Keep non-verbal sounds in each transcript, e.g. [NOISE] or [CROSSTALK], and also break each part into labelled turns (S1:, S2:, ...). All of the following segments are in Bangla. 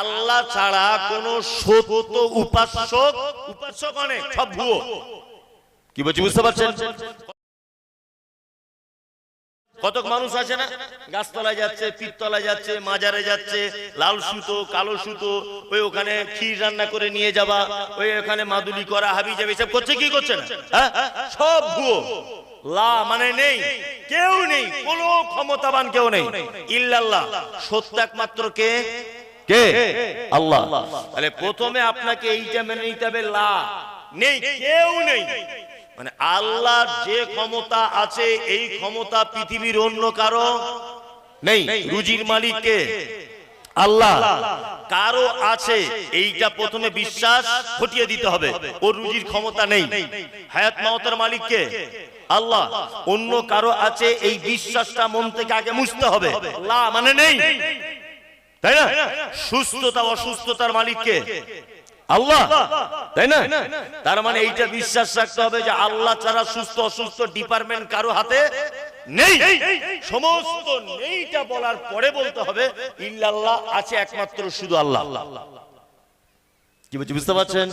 S1: আল্লাহ ছাড়া কোন সত্য উপাসক উপাসক অনেক সব ভুয়ো। কি বলছি, বুঝতে পারছেন? কতক মানুষ আছে না? গাছতলায় যাচ্ছে পিত্তলায় যাচ্ছে, মাজারে যাচ্ছে, লাল সুতো, কালো সুতো, ওই ওখানে ক্ষীর রান্না করে নিয়ে যাওয়া ওই ওখানে মাদুলি করা, হাবি যাবে সব করছে কি করছে না? হ্যাঁ? সব ভুয়ো। লা মানে নেই, কেউ নেই, কোনো ক্ষমতাবান কেউ নেই। ইল্লাল্লাহ, সত্য একমাত্র কে? কে? আল্লাহ। তাহলে প্রথমে আপনাকে এইটা মেনে নিতে হবে লা। নেই। কেউ নেই। মানে আল্লাহর যে ক্ষমতা আছে এই ক্ষমতা পৃথিবীর অন্য কারও নেই। রুজির মালিক কে? আল্লাহ। কারও আছে এইটা প্রথমে বিশ্বাস ঘটিয়ে দিতে হবে। ওর রুজির ক্ষমতা নেই। হায়াত মাওতার মালিক কে? আল্লাহ। অন্য কারও আছে এই বিশ্বাসটা মন থেকে আগে মুছতে হবে। আল্লাহ মানে নেই। তাই না? সুস্থতা অসুস্থতার মালিককে। আল্লাহ! তাই না? তার মানে এইটা বিশ্বাস রাখতে হবে যে আল্লাহ ছাড়া সুস্থ অসুস্থ ডিপার্টমেন্ট কারও হাতে নেই। সমস্ত নেইটা বলার পরে বলতে হবে ইল্লাল্লাহ আছে একমাত্র শুধু আল্লাহ। কি বলছি বুঝতে পারছেন?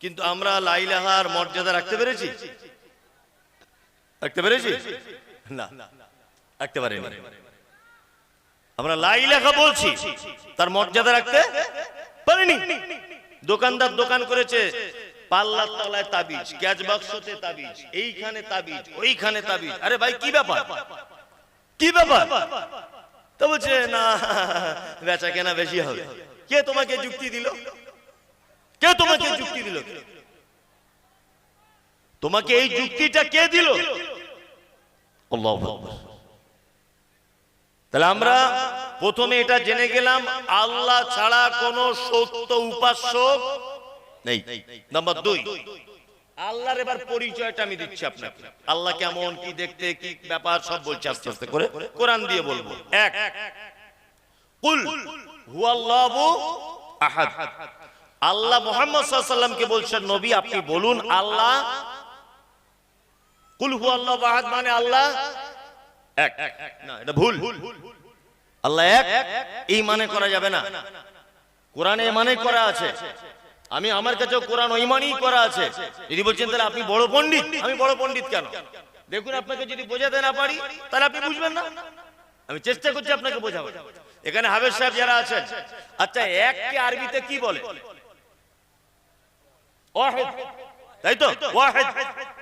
S1: কিন্তু আমরা লাইলাহার মর্যাদা রাখতে পেরেছি? রাখতে পেরেছি? না রাখতে পারিনি। আমরা লাই লেখা বলছি। তার মর্যাদা রাখতে পারিনি। দোকানদার দোকান করেছে, পাল্লার তলায় তাবিজ, গ্যাস বাক্সতে তাবিজ, এইখানে তাবিজ, ওইখানে তাবিজ। আরে ভাই, কি ব্যাপার? কি ব্যাপার? তো বলছে, না, বেচা কেনা বেশি হবে। কে তোমাকে যুক্তি দিল? কে তোমাকে যুক্তি দিল? তোমাকে এই যুক্তিটা কে দিল? আল্লাহু তাহলে আমরা প্রথমে এটা জেনে গেলাম, আল্লাহ ছাড়া কোনো সত্য উপাসক নেই। নাম্বার দুই। আল্লাহর এবার পরিচয়টা আমি দিচ্ছি আপনাকে। আল্লাহ কেমন, কি দেখতে, কি ব্যাপার, সব বলছি আস্তে আস্তে করে কোরআন দিয়ে বলব। এক, কুল হুয়াল্লাহু আহাদ। আল্লাহ মুহাম্মদ সাল্লামকে বলছেন, নবী, আপনি বলুন, আল্লাহ কুল হুয়াল্লাহু আহাদ মানে আল্লাহ এক। না, এটা ভুল। আল্লাহ এক, এই মানে করা যাবে না। কোরআনে মানে করা আছে। আমি আমার কাছেও কোরআন ওই করা আছে। যদি বলছেন, তাহলে আপনি বড় পণ্ডিত। আমি বড় পণ্ডিত কেন? দেখুন, আপনাকে যদি বোঝাতে না পারি, তাহলে আপনি বুঝবেন না। আমি চেষ্টা করছি আপনাকে বোঝাবো এখানে হাবেজ সাহেব যারা আছেন আচ্ছা এককে আরবিতে কি বলে? ওয়াহিদ তাই তো? ওয়াহিদ।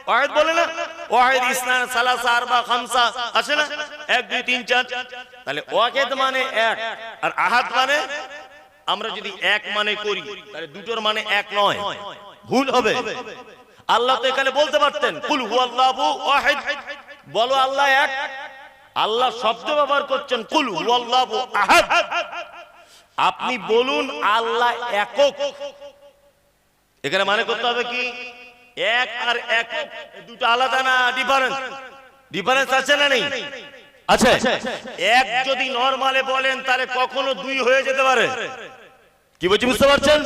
S1: ওয়াহিদ বলে না? ওয়াহিদ সালাসা আরবা খামসা আছে না? এক দুই তিন চার। তাহলে ওয়াহিদ মানে এক আর আহাদ মানে আমরা যদি এক মানে করি তাহলে দুটোর মানে এক নয়। ভুল হবে। আল্লাহ তো এখানে বলতে পারতেন কুল হুয়াল্লাহু ওয়াহিদ। বলো আল্লাহ এক। আল্লাহ শব্দ ব্যবহার করছেন কুল হুয়াল্লাহু আহাদ। আপনি বলুন আল্লাহ একক। এখানে মানে করতে হবে কি? এক আর এক দুটো আলাদা না? ডিফারেন্স ডিফারেন্স আছে না নেই? আচ্ছা এক যদি নরমালে বলেন তাহলে কখনো দুই হয়ে যেতে পারে। কি বলছি বুঝতে পারছেন?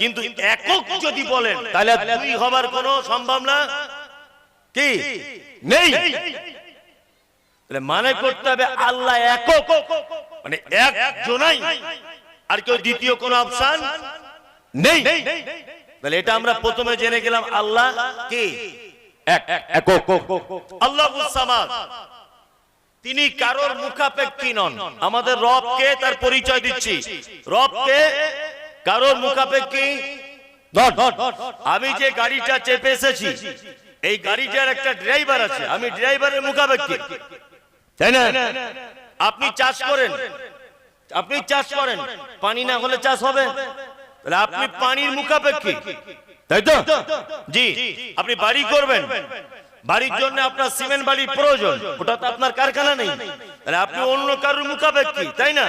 S1: কিন্তু একক যদি বলেন তাহলে দুই হবার কোনো সম্ভাবনা কি? নেই। তাহলে মানে করতে হবে আল্লাহ একক। মানে এক জনাই। আর কেউ দ্বিতীয় কোনো অপশন নেই। তাহলে এটা আমরা প্রথমে জেনে গেলাম আল্লাহ কি? আল্লাহ তিনি কারোর মুখাপেক্ষী নন। আমাদের রবকে তার পরিচয় দিচ্ছি। রবকে কারোর মুখাপেক্ষী আমি যে গাড়িটা চেপে এসেছি এই গাড়িটার একটা ড্রাইভার আছে। আমি ড্রাইভারের মুখাপেক্ষী। তাই না? আপনি চাষ করেন। আপনি চাষ করেন। পানি না হলে চাষ হবে? তাহলে আপনি পানির মুখাপেক্ষী। তাই তো? জি আপনি বাড়ি করবেন। বাড়ির জন্য আপনার সিমেন্ট বাড়ির প্রয়োজন। ওটা তো আপনার কারখানা নেই। তাহলে আপনি অন্য কারোর মুখাপেক্ষী তাই না?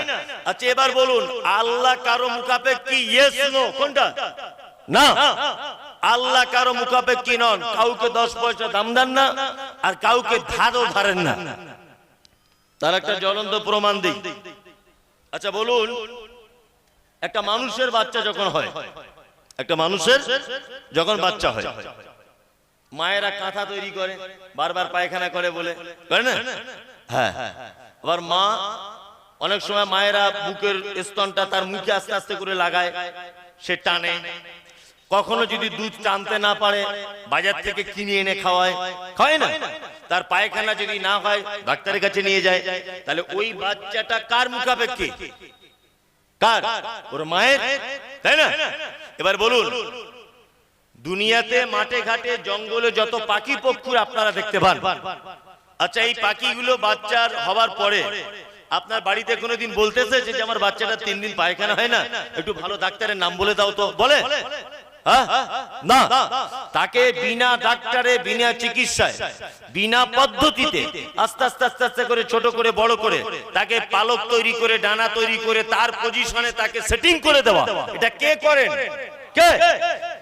S1: আচ্ছা এবার বলুন আল্লাহ কারও মুখাপেক্ষী ইয়েস নো কোনটা? না। আল্লাহ কারও মুখাপেক্ষী নন। কাউকে দশ পয়সা দাম দেন না আর কাউকে ধারও ধারেন না। তার একটা জ্বলন্ত প্রমাণ দিই। আচ্ছা বলুন একটা মানুষের বাচ্চা যখন হয়, একটা মানুষের যখন বাচ্চা হয়, মায়েরা কাঁথা তৈরি করে, বারবার পায়খানা করে বলে হ্যাঁ। আবার মা অনেক সময় মায়েরা বুকের স্তনটা তার মুখে আস্তে আস্তে করে লাগায়, সে টানে। কখনো যদি দুধ টানতে না পারে, বাজার থেকে কিনে এনে খাওয়ায় না? তার পায়খানা যদি না হয়, ডাক্তারের কাছে নিয়ে যায়, তাহলে ওই বাচ্চাটা কার মুখাপেক্ষী? কার? ওর মায়ের? তাই না? এবার বলুন, দুনিয়াতে মাঠে ঘাটে, জঙ্গলে যত পাখি পক্ষুর আপনারা দেখতে পান। আচ্ছা এই পাখিগুলো বাচ্চার হবার পরে আপনার বাড়িতে কোনোদিন বলতেছে যে আমার বাচ্চাটা তিন দিন পায়খানা হয় না? একটু ভালো ডাক্তারের নাম বলে দাও তো। বলে? না। তাকে বিনা ডাক্তারে বিনা চিকিৎসায় বিনা পদ্ধতিতে আস্তে আস্তে আস্তে আস্তে করে ছোট করে বড় করে তাকে পালক তৈরি করে ডানা তৈরি করে তার পজিশনে তাকে সেটিং করে দেওয়া। এটা কে করেন? কে?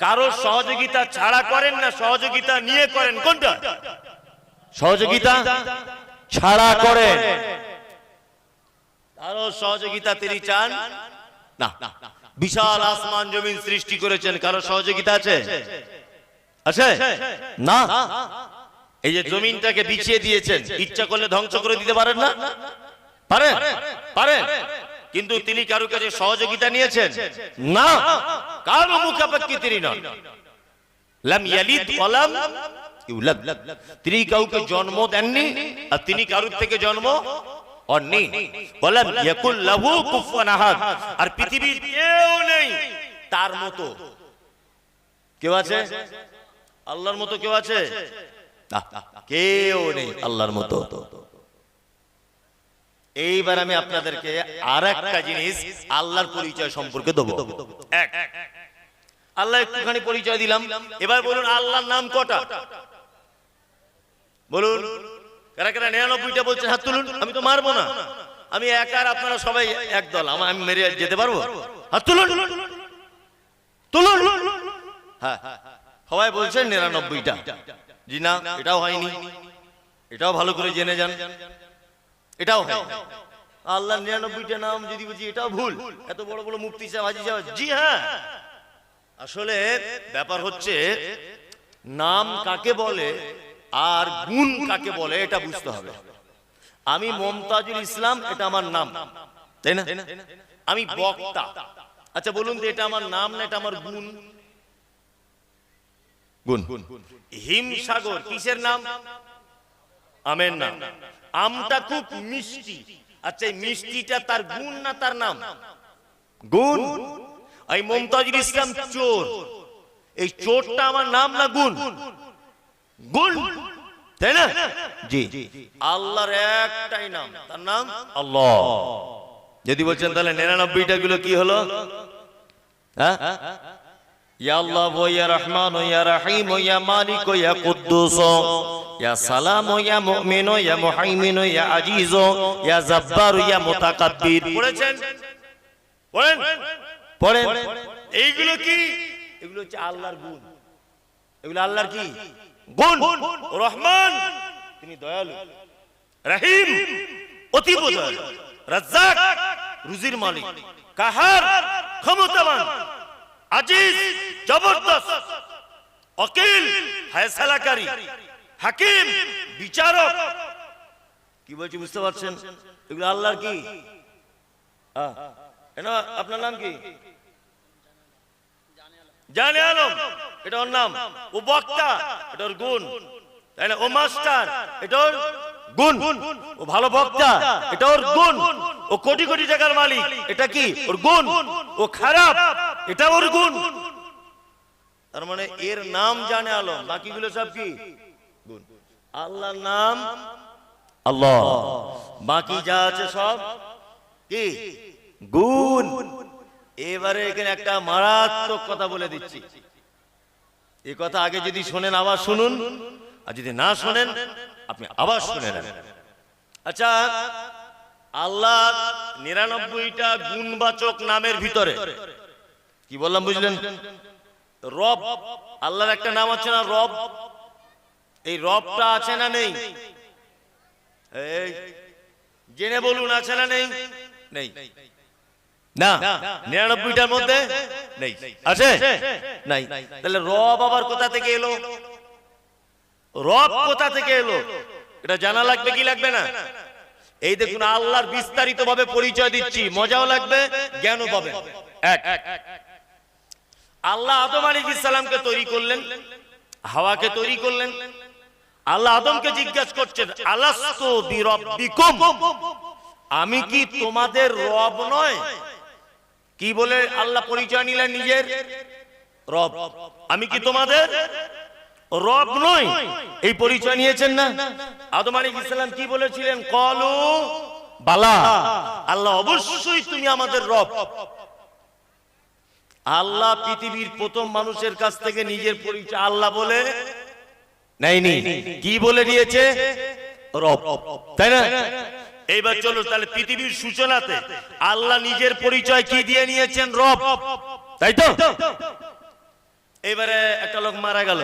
S1: কারও সহযোগিতা ছাড়া করেন না সহযোগিতা নিয়ে করেন কোনটা? সহযোগিতা ছাড়া করেন। কারও সহযোগিতা তিনি চান? না। বিশাল আসমান জমিন সৃষ্টি করেছেন। কারও সহযোগিতা আছে? আছে? না? এই যে জমিনটাকে বিছিয়ে দিয়েছেন ইচ্ছা করলে ধ্বংস করে দিতে পারেন না? পারেন? পারেন। কিন্তু তিনি কারও কাছে সহযোগিতা নিয়েছেন? না। কারও মুখাপেক্ষি তিনি নন। লাম ইয়ালিদ ওয়ালাম ইউলাদ। তিনি কাউকে জন্ম দেননি আর তিনি কারুর থেকে জন্ম আর পৃথিবীর কেউ নেই তার মতো কেউ আছে আল্লাহর মতো কেউ আছে কেউ নেই আল্লাহর মতো এইবার আমি আপনাদেরকে আর একটা জিনিস আল্লাহর পরিচয় সম্পর্কে আল্লাহ একটুখানি পরিচয় দিলাম এবার বলুন আল্লাহর নাম কটা বলুন কারা কারা নিরানব্বইটা বলছেন, হাত আমি তো মারবো না। আমি একা আর আপনারা সবাই একদল, আমার আমি মেরে যেতে পারব? হাত তুলুন। হ্যাঁ। সবাই বলছেন নিরানব্বইটা। জি না, এটাও হয়নি। এটাও ভালো করে জেনে যান। এটাও আল্লাহ নিরানব্বইটা নাম যদি বুঝি, এটাও ভুল। এত বড় বড় মুক্তি সাহেব, হাজি সাহেব, জি হ্যাঁ। আসলে ব্যাপার হচ্ছে, নাম কাকে বলে আর গুণ কাকে বলে এটা বুঝতে হবে। আমি মমতাজুল ইসলাম এটা আমার নাম। তাই না? আমি বক্তা। আচ্ছা বলুন তো এটা আমার নাম না এটা আমার গুণ। গুণ। হিমসাগর কিসের নাম? আমের নাম। আমটা খুব মিষ্টি। আচ্ছা এই মিষ্টিটা তার গুণ না তার নাম? গুণ। এই মমতাজুল ইসলাম চোর। এই চোরটা আমার নাম না গুণ। গুণ। তাই না? জি। আল্লাহর একটাই নাম। তার নাম আল্লাহ। যদি বলছেন তাহলে নিরানব্বইটা গুলো কি হলো? হ্যাঁ? ইয়া আল্লাহ ইয়া রহমান ইয়া রহিম ইয়া মালিক ইয়া কুদ্দুস ইয়া সালাম ইয়া মুমিন ইয়া মুহাইমিন ইয়া আজিজ ইয়া জব্বার ইয়া মুতাকাব্বির। পড়েছেন? পড়েন। পড়েন। এইগুলো কি? এগুলো হচ্ছে আল্লাহর গুণ। এগুলো আল্লাহর কি? গুণ, রহমান, তিনি দয়ালু, রহিম অতীব দয়ালু রাজ্জাক, রুজির মালিক, কাহার, ক্ষমতাবান, আজিজ, জবরদস্ত, অকিল, ফয়সালাকারী, হাকিম, বিচারক। কি বলছি বুঝতে পারছেন? এগুলো আল্লাহর কি? আপনার নাম কি? জানে আলম, এটা ওর নাম। ও বক্তা, এটা ওর গুণ। তাই না? ও মাস্টার, এটা ওর গুণ। ও ভালো বক্তা, এটা ওর গুণ। ও কোটি কোটি টাকার মালিক, এটা কি? ওর গুণ। ও খারাপ, এটা ওর গুণ। তার মানে এর নাম জানে আলম, বাকিগুলো সব কি? গুণ। আল্লাহর নাম আল্লাহ। বাকি যা আছে সব কি? গুণ। এবারে এখানে একটা মারাত্মক কথা বলে দিচ্ছি। এই কথা আগে যদি শোনেন, আবার শুনুন। আর যদি না শোনেন, আপনি আবার শুনে নেন। আচ্ছা আল্লাহ নিরানব্বইটা গুণবাচক নামের ভিতরে, কি বললাম বুঝলেন? রব, আল্লাহর একটা নাম আছে না রব? এই রবটা আছে না নেই? জেনে বলুন, আছে না নেই? নেই। না নিরানব্বইটার মধ্যে নেই। আছে? নাই। তাহলে রব আবার কোথা থেকে এলো? রব কোথা থেকে এলো? এটা জানা লাগবে কি লাগবে না? এই দেখুন আল্লাহর বিস্তারিত ভাবে পরিচয় দিচ্ছি। মজাও লাগবে জ্ঞানও পাবে। এক। আল্লাহ আদম আলী ইসলামকে তৈরি করলেন হাওয়াকে তৈরি করলেন। আল্লাহ আদমকে জিজ্ঞাসা করছেন বিরব্বিকুম? আমি কি তোমাদের রব নয়? কি বলে আল্লাহ পরিচয় নিলেন নিজের? রব। আমি কি তোমাদের? রব নয় এই পরিচয় নিয়েছেন না? আদম আলী ইসলাম কি বলেছিলেন? কলু বালা। আল্লাহ অবশ্যই তুমি আমাদের রব। আল্লাহ পৃথিবীর প্রথম মানুষের কাছ থেকে নিজের পরিচয় আল্লাহ বলে নেয়নি। কি বলে নিয়েছে রব। তাই না? এইবার চলো তাহলে পৃথিবীর সূচনাতে আল্লাহ নিজের পরিচয় কি দিয়ে নিয়েছেন? রব। তাই তো? এবারে একটা লোক মারা গেল।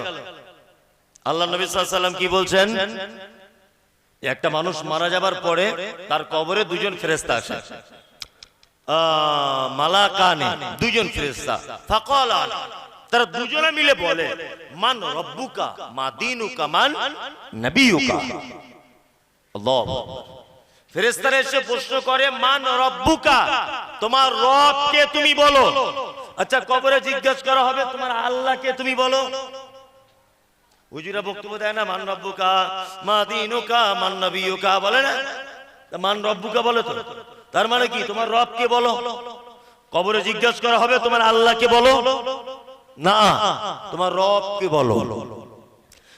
S1: আল্লাহ নবী সাল্লাম কি বলছেন? একটা মানুষ মারা যাবার পরে তার কবরে দুজন ফেরেশতা আসে। আহ, মালাকানে দুজন ফেরেশতা। ফাকালা তারা দুজনে মিলে বলে মান রব্বুকা মা দিনুকা মান আল্লাহ ফেরেশতারা এসে প্রশ্ন করে, মান রব্বুকা? তোমার রব কে তুমি বলো। আচ্ছা কবরে জিজ্ঞেস করা হবে, তোমার আল্লাহকে তুমি বলো। হুজুরা বক্তব্য দেয় না, মান রব্বুকা? মা দিনুকা? মান নবিয়ুকা? বলে না? মান রব্বুকা বলে তো। তার মানে কি? তোমার রবকে বলো। কবরে জিজ্ঞেস করা হবে, তোমার আল্লাহকে বলো? না, তোমার রবকে বলো।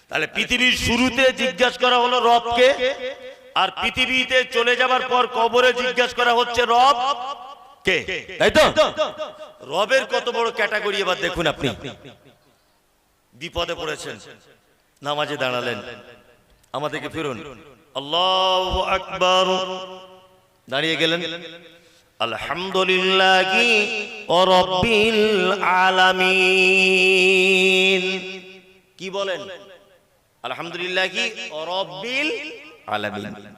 S1: তাহলে পৃথিবীর শুরুতে জিজ্ঞাসা করা হলো, রবকে? আর পৃথিবীতে চলে যাবার পর কবরে জিজ্ঞাসা করা হচ্ছে রব? কে? তাই তো? রবের কত বড় ক্যাটাগরি এবার দেখুন আপনি। বিপদে পড়েছেন নামাজে দাঁড়ালেন। আমাদেরকে ফিরুন। আল্লাহ আকবার। দাঁড়িয়ে গেলেন। আলহামদুলিল্লাহ রব্বিল আলামিন। কি বলেন? আলহামদুলিল্লাহ কি রব্বিল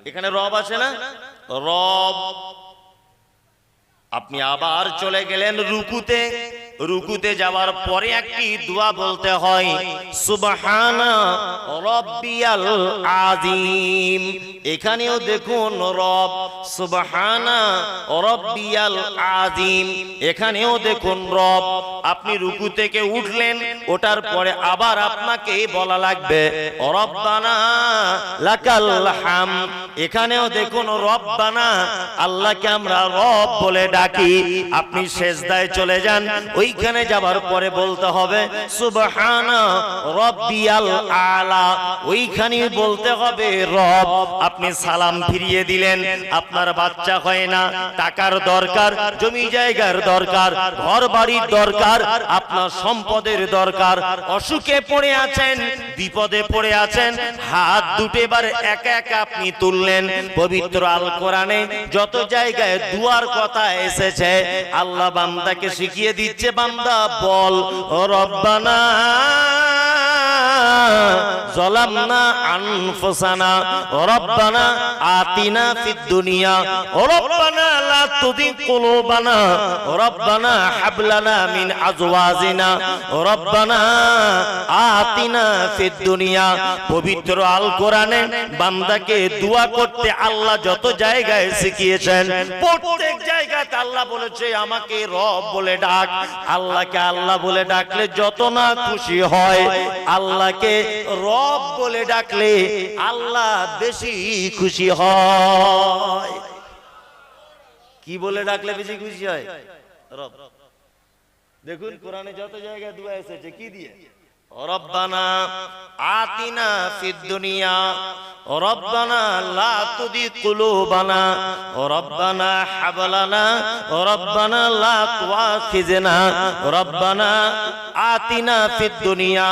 S1: এখানে রব আছে না? রব। আপনি আবার চলে গেলেন রুকুতে। রুকুতে যাওয়ার পরে একটি দোয়া বলতে হয়, সুবহানা এখানেও দেখুন রব সুবহানা রব্বিয়াল আযীম। এখানেও দেখুন রব, আপনি রুকু থেকে উঠলেন ওটার পরে আবার আপনাকে বলা লাগবে, রব্বানা লাকাল হাম। এখানেও দেখুন রব্বানা, আল্লাহকে আমরা রব বলে ডাকি। আপনি শেষদায় চলে যান, ওইখানে যাবার পরে বলতে হবে, সুবহানা রব্বিয়াল আলা। ওইখানে বলতে হবে, রব, আপনি সালাম ফিরিয়ে দিলেন আপনার বাচ্চা হয় না, টাকার দরকার, জমি জায়গার দরকার ঘর বাড়ির দরকার, আপনার সম্পদের দরকার, অসুখে পড়ে আছেন, বিপদে পড়ে আছেন, হাত দুটো এবার একা একা আপনি তুললেন, পবিত্র আল কোরআনে যত জায়গায় দুয়ার কথা এসেছে, আল্লাহ বান্দাকে শিখিয়ে দিচ্ছে, বান্দা বল রব্বানা। পবিত্র আল কোরআনে বান্দাকে দোয়া করতে আল্লাহ যত জায়গায় শিখিয়েছেন, প্রত্যেক জায়গাতে আল্লাহ বলেছে, আমাকে রব বলে ডাক। আল্লাহকে আল্লাহ বলে ডাকলে যত না খুশি হয়, আল্লাহ আল্লাহকে রব বলে ডাকলে আল্লাহ বেশি খুশি হয়। কি বলে ডাকলে বেশি খুশি হয়? রব। দেখুন, কোরআনে যত জায়গায় দোয়া এসেছে, কি দিয়ে? রব্বানা আতিনা ফিদ দুনিয়া, রব্বানা লা তুদি কুলুবানা, রব্বানা হাবলানা, রব্বানা লা তুআখিজনা রব্বানা আতিনা ফিদ দুনিয়া,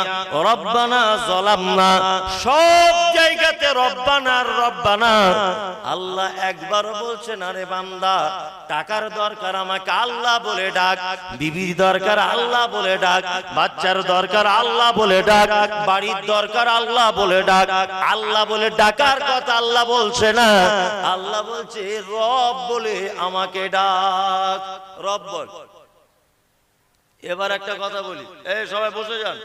S1: রব্বানা যালামনা সব আল্লাহ বলে ডাক আল্লাহ বলে ডাকার কথা আল্লাহ বলছে না। আল্লাহ বলছে, রব বলে আমাকে ডাক, রব এবার একটা কথা বলি। এই, সবাই বসে যান।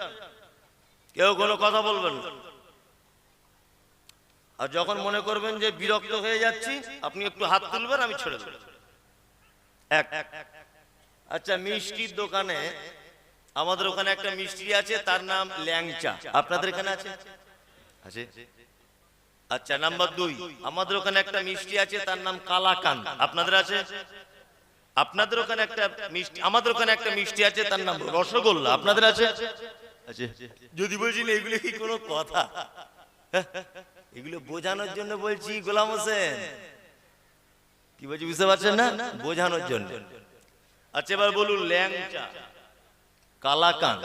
S1: কেউ কোনো কথা বলবেন না। আর যখন মনে করবেন যে বিরক্ত হয়ে যাচ্ছি, আপনি একটু হাত তুলবেন, আমি ছেড়ে দেবো। এক। আচ্ছা মিষ্টির দোকানে আমাদের ওখানে একটা মিষ্টি আছে, তার নাম ল্যাংচা। আপনাদের এখানে আছে? আছে। আচ্ছা নাম্বার দুই। আমাদের ওখানে একটা মিষ্টি আছে, তার নাম কালাকান আপনাদের আছে? আপনাদের ওখানে একটা মিষ্টি আমাদের ওখানে একটা মিষ্টি আছে, তার নাম রসগোল্লা। আপনাদের আছে? যদি বলছি এগুলো কি কোনো কথা? এগুলো বোঝানোর জন্য বলছি গোলাম হোসেন। কি বলছি বুঝতে পারছেন না? বোঝানোর জন্য। আচ্ছা এবার বলুন, ল্যাংচা কালাকান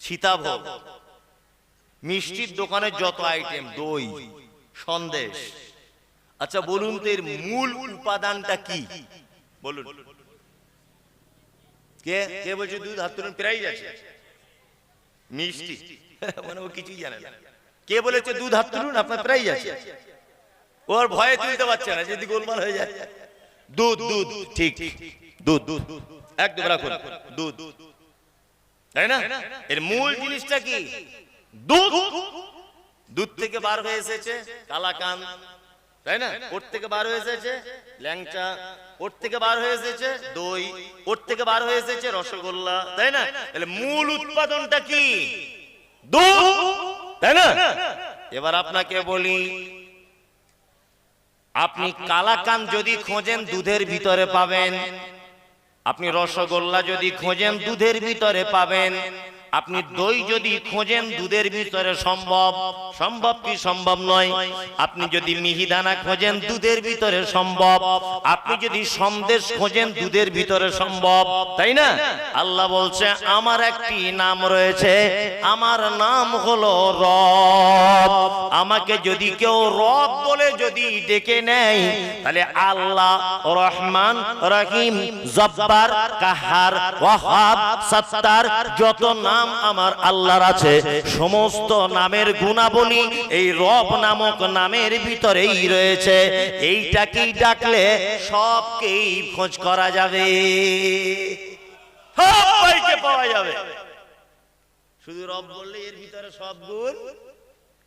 S1: সীতাভোগ, মিষ্টির দোকানে যত আইটেম দই, সন্দেশ। আচ্ছা বলুন তো এর মূল উপাদানটা কি? বলুন। কে? কে বলছে? দুধ হাত প্রাইজ আছে। মিষ্টি। [LAUGHS] মানে ও কিছুই জানে না। কে বলেছে, দুধ হাত তুলুন, আপনার প্রাইজ আছে। ওর ভয়ে তুলতে পারছে না যদি গোলমাল হয়ে যায়। দুধ দুধ, ঠিক দুধ দুধ একদম রাখুন, দুধ তাই না? এর মূল জিনিসটা কি? দুধ দুধ থেকে বার হয়ে এসেছে কালাকান তাই না? ওর থেকে বার হয়ে এসেছে ল্যাংচা, ওর থেকে বার হয়ে এসেছে দই, ওর থেকে বার হয়ে এসেছে রসগোল্লা, তাই না? তাহলে মূল উৎপাদনটা কি? দুধ তাই না? এবার আপনাকে বলি, আপনি কালাকান যদি খোঁজেন দুধের ভিতরে পাবেন, আপনি রসগোল্লা যদি খোঁজেন দুধের ভিতরে পাবেন আপনি দই যদি খোঁজেন দুধের ভিতরে সম্ভব সম্ভব কি সম্ভব নয়? আপনি যদি মিহিদানা খোঁজেন দুধের ভিতরে সম্ভব। আপনি যদি সন্দেশ খোঁজেন দুধের ভিতরে সম্ভব। তাই না? আল্লাহ বলছে আমার একটি নাম রয়েছে আমার নাম হলো রব। আমাকে যদি কেউ রব বলে যদি ডেকে নেয় তাহলে আল্লাহ রহমান রহিম জব্বার কাহার ওয়াহাব সত্তার যত নাম আমার আল্লাহর আছে। সমস্ত নামের গুণাবলী এই রব নামক নামের ভিতরেই রয়েছে। এইটাকেই ডাকলে সবকেই খোঁজ করা যাবে। পাওয়া যাবে। শুধু রব বললে এর ভিতরে সব গুণ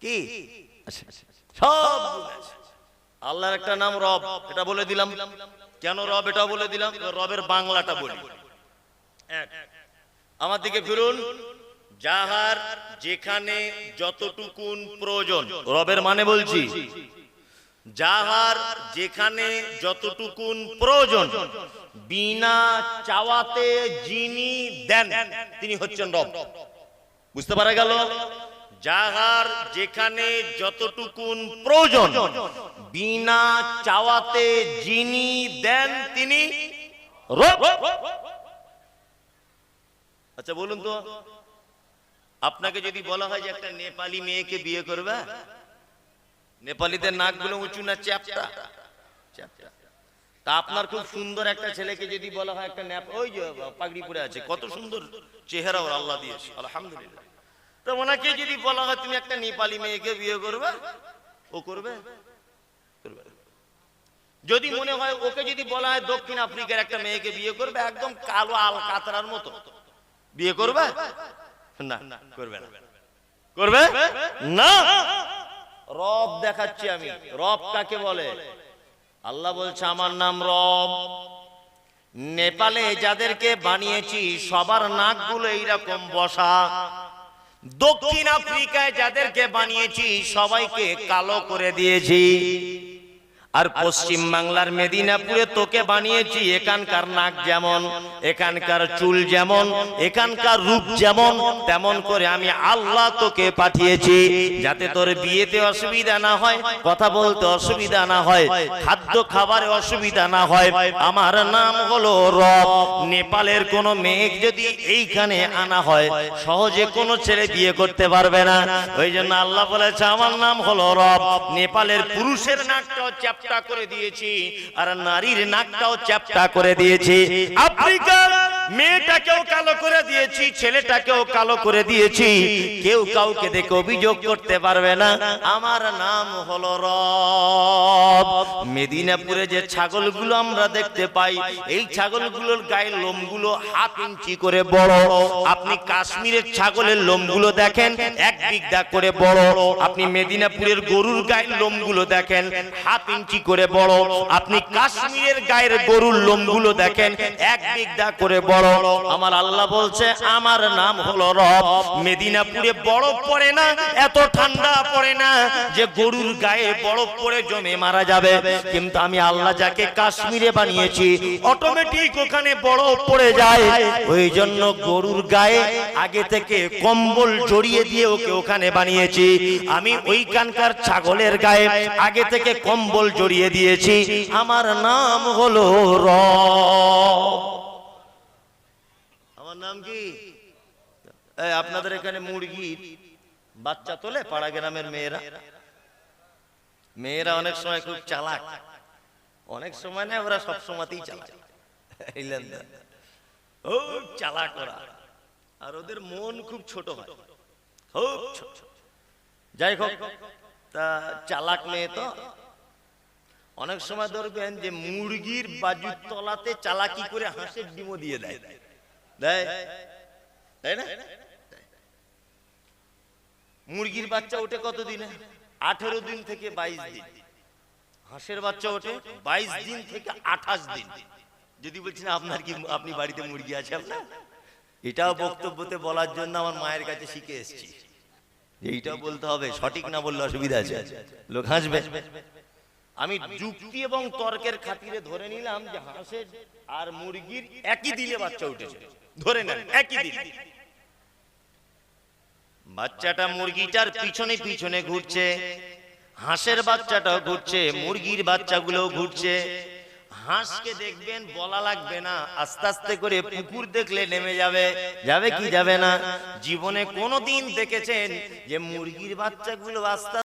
S1: কি? সব আল্লাহর একটা নাম রব, এটা বলে দিলাম। কেন রব এটা বলে দিলাম? রবের বাংলাটা বলি। এক আমার দিকে ফিরুন। যাহার যেখানে যতটুকুন প্রয়োজন, রবের মানে বলছি, যাহার যেখানে যতটুকুন প্রয়োজন, বিনা চাওয়াতে যিনি দেন, তিনি হচ্ছেন রব। বুঝতে পারা গেল? যাহার যেখানে যতটুকুন প্রয়োজন, বিনা চাওয়াতে যিনি দেন, তিনি রব। আচ্ছা বলুন তো, আপনাকে যদি বলা হয় যে একটা নেপালি মেয়েকে বিয়ে করবে? নেপালিদের নাকগুলো উঁচু না চ্যাপটা? চ্যাপটা। তা আপনার খুব সুন্দর একটা ছেলেকে যদি বলা হয় একটা নেপ ওই যে, পাগড়ি পরে আছে, কত সুন্দর চেহারা ওর আল্লাহ দিয়েছে, আলহামদুলিল্লাহ। তো ওনাকে যদি বলা হয় তুমি একটা নেপালি মেয়েকে বিয়ে করবে? ও করবে? করবে। যদি মনে হয় ওকে যদি বলা হয় দক্ষিণ আফ্রিকার একটা মেয়েকে বিয়ে করবে, একদম কালো আল কাতরার মতো। বিয়ে করবে? না করবে না। করবে? না। রব দেখাচ্ছি আমি। রব কাকে বলে? আল্লাহ বলছে, আমার নাম রব। নেপালে যাদেরকে বানিয়েছি, সবার নাকগুলো এইরকম বসা। দক্ষিণ আফ্রিকায় যাদেরকে বানিয়েছি, সবাইকে কালো করে দিয়েছি। আর পশ্চিম বাংলার মেদিনাপুরে তোকে বানিয়েছি, এখানকার নাক যেমন, এখানকার চুল যেমন, এখানকার রূপ যেমন, তেমন করে আমি আল্লাহ তোকে পাঠিয়েছি, যাতে তোর বিয়েতে অসুবিধা না হয়, কথা বলতে অসুবিধা না হয়, খাদ্য খাবারে অসুবিধা না হয়। আমার নাম হলো রব। নেপালের কোনো মেঘ যদি এইখানে আনা হয়, সহজে কোনো ছেলে বিয়ে করতে পারবে না। ওই জন্য আল্লাহ বলেছে, আমার নাম হলো রব। নেপালের পুরুষের নাকটাও চ্যাপটা করে দিয়েছি। আর নারীর নাকটাও চ্যাপ্টা করে দিয়েছি। আফ্রিকার মেয়েটাকেও কালো করে দিয়েছি, ছেলেটাকেও কালো করে দিয়েছি। কেউ কাউকে দেখে অভিযোগ করতে পারবে না। আমার নাম হলো রব। মেদিনাপুরে যে ছাগলগুলো আমরা দেখতে পাই, এই ছাগলগুলোর গায়ের লোমগুলো হাফ ইঞ্চি করে বড়। আপনি কাশ্মীরের ছাগলের লোমগুলো দেখেন, এক বিঘা করে বড়। আপনি মেদিনাপুরের গরুর গায়ের লোমগুলো দেখেন হাফ ইঞ্চি করে বড়। আপনি কাশ্মীরের গায়ের গরুর লোমগুলো দেখেন, এক বিঘা করে বড়। আমার আল্লাহ বলছে, আমার নাম হলো রব। মেদিনাপুরে বরফ পড়ে না, এত ঠান্ডা পড়ে না যে গরুর গায়ে বরফ পড়ে জমে মারা যাবে। কিন্তু আমি আল্লাহ যাকে কাশ্মীরে বানিয়েছি অটোমেটিক ওখানে বরফ পড়ে যায়। ওই জন্য গরুর গায়ে আগে থেকে কম্বল জড়িয়ে দিয়ে ওকে ওখানে বানিয়েছি। আমি ওইখানকার ছাগলের গায়ে আগে থেকে কম্বল জড়িয়ে দিয়েছি। আমার নাম হলো র আমার নাম কি? আপনাদের এখানে মুরগির বাচ্চা তোলে, পাড়া গ্রামের মেয়েরা? মেয়েরা অনেক সময় খুব চালাক। অনেক সময় না, ওরা সব সময়তেই চালাক। ও চালাক ওরা। আর ওদের মন খুব ছোট খুব যাই হোক, তা চালাক মেয়ে তো। অনেক সময় ধরবেন যে মুরগির বাজুর তলাতে চালাকি করে হাঁসের ডিমও দিয়ে দেয়। মুরগির বাচ্চা ওঠে কত দিনে আঠেরো দিন থেকে বাইশ দিন। হাঁসের বাচ্চা ওঠে বাইশ দিন থেকে আঠাশ দিন। যদি বলছেন আপনার কি, আপনি বাড়িতে মুরগি আছে আপনার? এটাও বক্তব্যতে বলার জন্য আমার মায়ের কাছে শিখে এসেছি। এইটাও বলতে হবে, সঠিক না বললে অসুবিধা আছে। লোক হাসবে। আমি যুক্তি এবং তর্কের খাতিরে ধরে নিলাম যে হাঁসের আর মুরগির একই দিলে বাচ্চা উঠেছে। ধরে নেন, একই দিন। বাচ্চাটা মুরগিটার পিছনে পিছনে ঘুরছে, হাঁসের বাচ্চাটাও ঘুরছে, মুরগির ঘুরছে। হাঁসকে দেখবেন বলা লাগবে না, আস্তে আস্তে করে পুকুর দেখলে নেমে যাবে। যাবে কি যাবে না? জীবনে কোনোদিন দেখেছেন যে মুরগির বাচ্চাগুলো আস্তে